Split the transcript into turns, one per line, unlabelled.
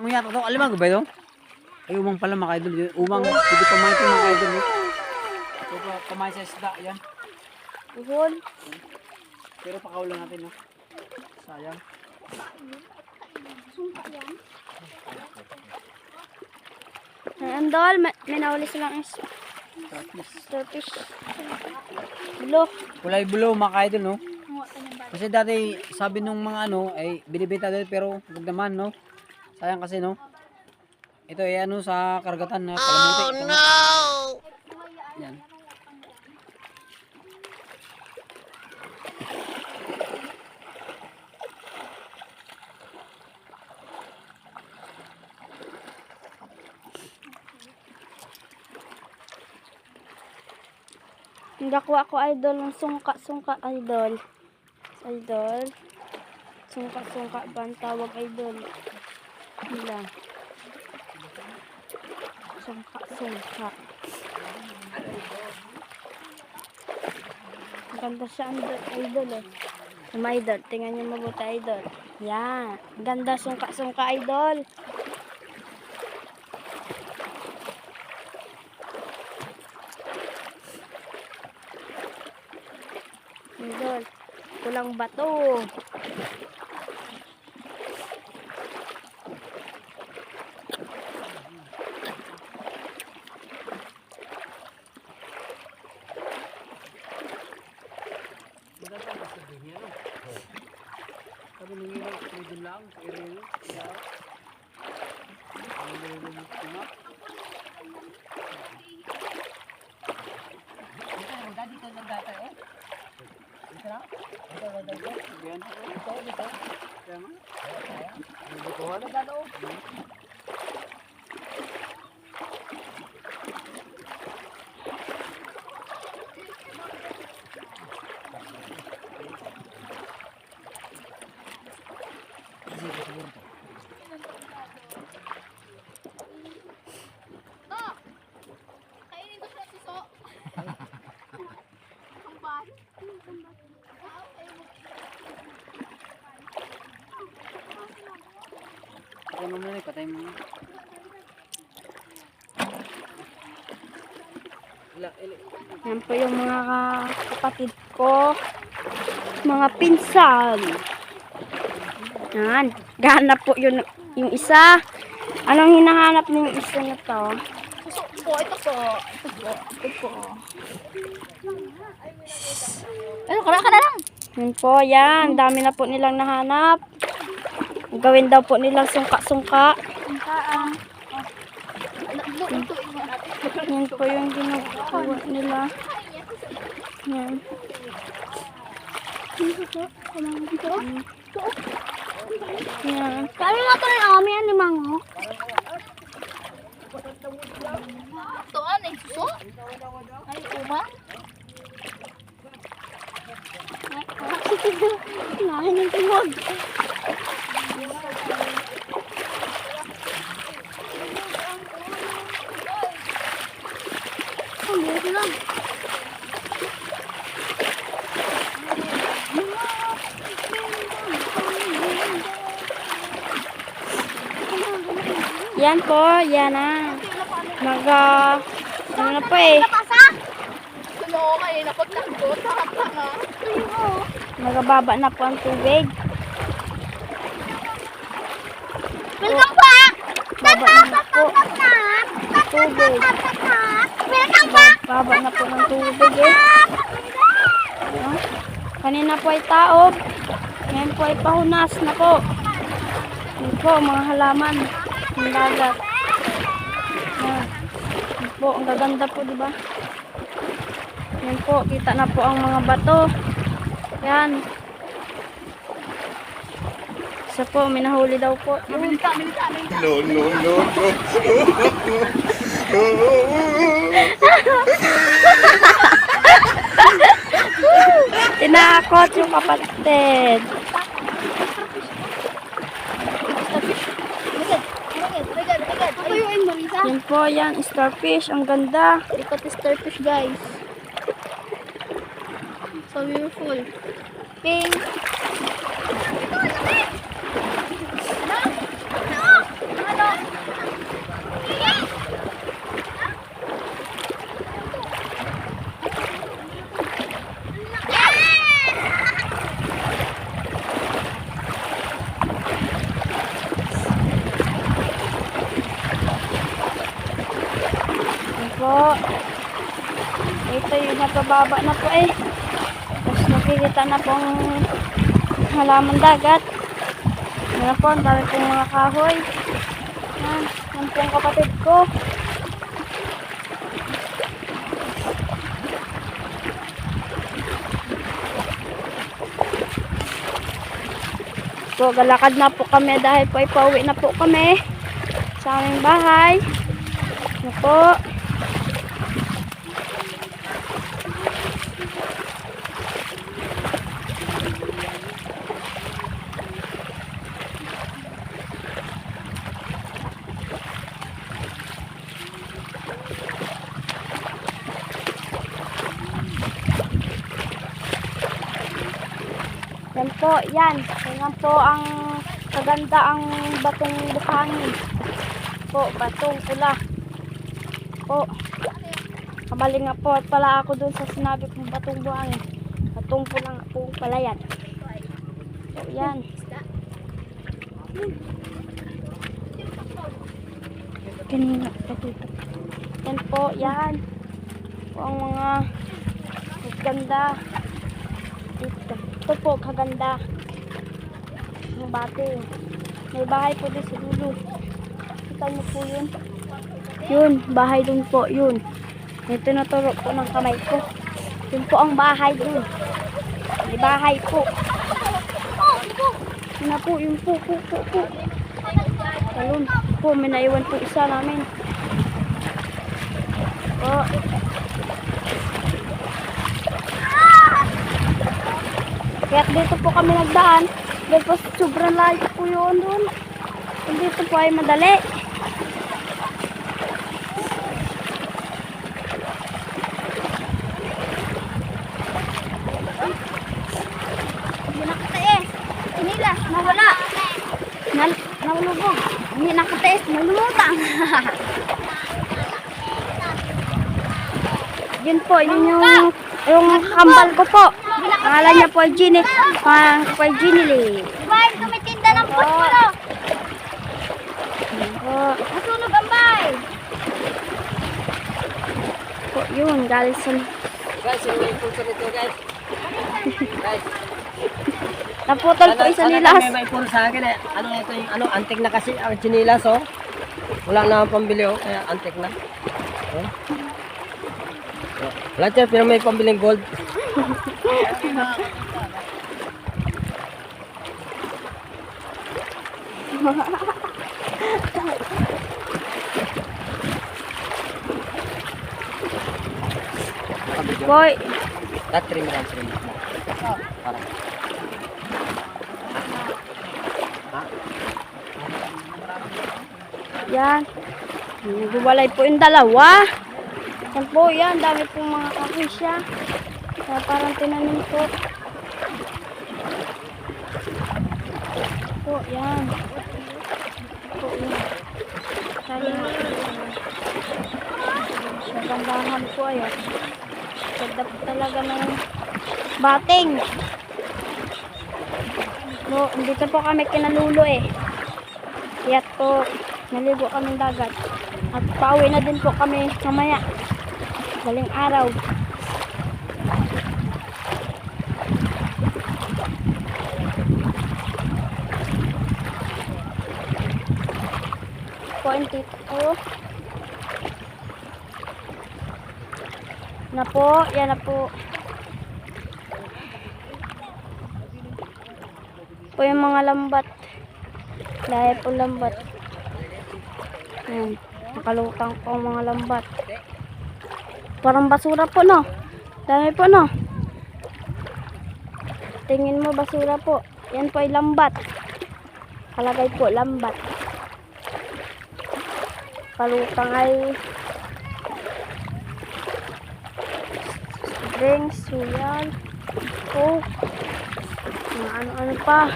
Ang yata to, alimag ba ito? Ay, umang pala mga idol. Umang, hindi pamain ito mga idol. eh. Ito pa, pamain sa isda, yan.
Uhol.
Pero pakaulan natin, no? Sayang.
Ay, andol, may, may nahuli silang is starfish. Lo.
Kulay blue mga idol, no? Kasi dati, sabi nung mga ano, ay binibenta dito pero huwag naman, no? Sayang kasi, no? Ito ay ano sa karagatan na kalamuti. Oh, no! Yan.
Nagakuha ko idol ng sungka-sungka idol. Idol. Sungka-sungka ba ang tawag idol? Nila. Sungka-sungka. Ang Ganda siya idol, idol eh. Yung idol, tingnan niyo mabuti idol. Yan. Ang Ganda sungka-sungka idol. Idol. Kulang bato.
Sabi nung iba, medyo lang, sa area. Kaya, ang lulu ng tuna. Dito na data eh. Dito na? Dito na data. Yan. Dito, dito. Kaya nga. Dito ko wala dalo.
Kainin ko siya suso. Ang ban.
Ano mo na, patay mo na.
Yan po yung mga ka- kapatid ko. Mga pinsan. Yan. Gahanap po yun, yung isa. Anong hinahanap niyo yung isa na to?
Po, ito po. Ito po. Ito po. Ano, kara ka na lang.
Yan po, yan. Dami na po nilang nahanap. Gawin daw po nilang sungka-sungka. Yan po yung ginagawa nila. Yan. Yan.
Kami nga ito rin kami, ano mango? Ito, ano, eh, suso? Ay,
ng tumog.
Ang buhok lang.
Yan po, yan na. Naga, ano na po eh.
Ano, kayo napagtanto, tanga-tanga.
Nagababa na po ang tubig.
Welcome back!
Baba na po tubig.
Welcome back!
Baba na po ng tubig eh. Ano? Kanina po ay taob. Ngayon po ay pahunas na po. Yan po, mga halaman. Ang dagat. Yan po, ang gaganda po, di ba? Yan po, kita na po ang mga bato. Yan. Isa po, may nahuli daw po.
No, no, no, no.
Tinakot yung kapatid. Yan po, yan. Starfish. Ang ganda.
Ikot starfish guys. So beautiful. Pink.
Ito yung napababa na po eh. Tapos nakikita na pong halaman dagat. Yan po, ang dami pong mga kahoy. Yan, yan po ang kapatid ko. So, galakad na po kami dahil po ay pauwi na po kami sa aming bahay. Ano po? Yan po, yan. Yan po ang kaganda ang batong buhangin. Po, batong pula. Po. Kamali nga po at pala ako dun sa sinabi kong batong buhangin. Batong pula nga po pala yan. So, yan. Kanina pa dito. Yan po, yan. Po ang mga ganda. Dito. Ito po, kaganda. Ang bate. May bahay po doon sa dulo. Kita niyo po yun. Yun, bahay dun po, yun. May tinuturo po ng kamay ko. Yun po ang bahay dun. May bahay po. Yun na po, yun po, po, po, po. Talon. Po, may naiwan po isa namin. Po. Kaya dito po kami nagdaan. Dahil po sobrang layo po yun doon. Dito po ay madali.
Nawala.
Nal nalulubog.
Hindi nakataes, malumutang.
Yun po, yun yung, yung kambal ko po. Pangalan niya po ay Ginny. Pangalan ay Ginny Lee.
Bay, tumitinda ng puspolo.
Po.
Nasunog ang bay.
po yun, galing sa...
Guys, yung may pulso nito guys. Guys,
Naputol po isa
Sana- sana
nilas.
May may pulso sa akin eh. Ano ito yung ano, antik na kasi ang chinilas oh. Wala na akong pambili oh, kaya antik na. Oh. Oh. Wala siya, pero may pambiling gold.
Boy,
That trim lang, trim. Para.
yan. Nagwalay po yung dalawa. Yan po, yan. Dami pong mga kakisya. Kaya parang tinanim po. Po, yan. Po, yan. Sabi nga po, yan. Sa gandahan po, ayan. Ganda talaga ng bating. Po, dito po kami kinalulo eh. Kaya po, naligo kami dagat. At pauwi na din po kami mamaya. Galing araw. Point po. Na po, yan na po. Po yung mga lambat. Dahil po lambat. Ayan. Nakalutang po mga lambat. Parang basura po, no? Dami po, no? Tingin mo, basura po. Yan po ay lambat. Kalagay po, lambat. Kalutang ay drinks, suyal, coke, mga ano-ano pa.